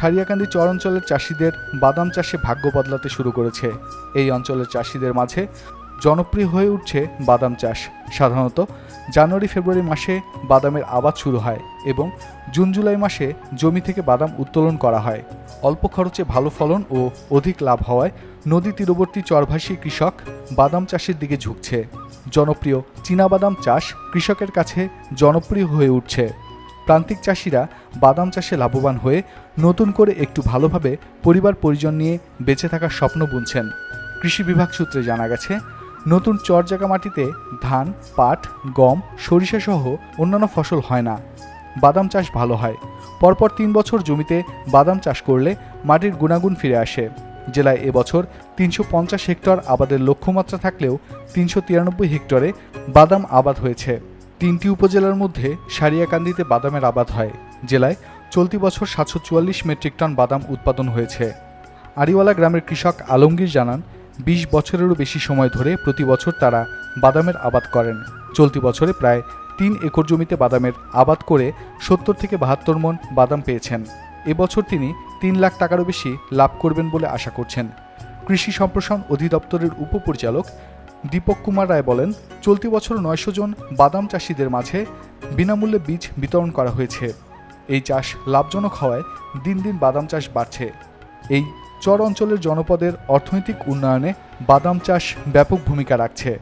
সারিয়াকান্দি চর অঞ্চলের চাষিদের বাদাম চাষে ভাগ্য বদলাতে শুরু করেছে। এই অঞ্চলের চাষিদের মাঝে জনপ্রিয় হয়ে উঠছে বাদাম চাষ। সাধারণত জানুয়ারি, ফেব্রুয়ারি মাসে বাদামের আবাদ শুরু হয় এবং জুন, জুলাই মাসে জমি থেকে বাদাম উত্তোলন করা হয়। অল্প খরচে ভালো ফলন ও অধিক লাভ হওয়ায় নদী তীরবর্তী চরভাসী কৃষক বাদাম চাষের দিকে ঝুঁকছে। জনপ্রিয় চীনাবাদাম চাষ কৃষকের কাছে জনপ্রিয় হয়ে উঠছে। প্রান্তিক চাষিরা বাদাম চাষে লাভবান হয়ে নতুন করে একটু ভালোভাবে পরিবার পরিজন নিয়ে বেঁচে থাকার স্বপ্ন বুনছেন। কৃষি বিভাগ সূত্রে জানা গেছে, নতুন চরজাগা মাটিতে ধান, পাট, গম, সরিষা সহ অন্যান্য ফসল হয় না। বাদাম চাষ ভালো হয়। পরপর তিন বছর জমিতে বাদাম চাষ করলে মাটির গুণাগুণ ফিরে আসে। জেলায় এবছর তিনশো পঞ্চাশ হেক্টর আবাদের লক্ষ্যমাত্রা থাকলেও তিনশো তিরানব্বই হেক্টরে বাদাম আবাদ হয়েছে। তিনটি উপজেলার মধ্যে সারিয়াকান্দিতে বাদামের আবাদ হয়, জেলায় চলতি বছর সাতশো চুয়াল্লিশ মেট্রিক টন বাদাম উৎপাদন হয়েছে। আরিওয়ালা গ্রামের কৃষক আলমগীর জানান, বিশ বছরেরও বেশি সময় ধরে প্রতি বছর তারা বাদামের আবাদ করেন। চলতি বছরে প্রায় তিন একর জমিতে বাদামের আবাদ করে সত্তর থেকে বাহাত্তর মন বাদাম পেয়েছেন। এবছর তিনি তিন লাখ টাকারও বেশি লাভ করবেন বলে আশা করছেন। কৃষি সম্প্রসারণ অধিদপ্তরের উপপরিচালক দীপক কুমার রায় বলেন, চলতি বছর নয়শো জন বাদাম চাষিদের মাঝে বিনামূল্যে বীজ বিতরণ করা হয়েছে। এই চাষ লাভজনক হওয়ায় দিন দিন বাদাম চাষ বাড়ছে। এই চর অঞ্চলের জনপদের অর্থনৈতিক উন্নয়নে বাদাম চাষ ব্যাপক ভূমিকা রাখছে।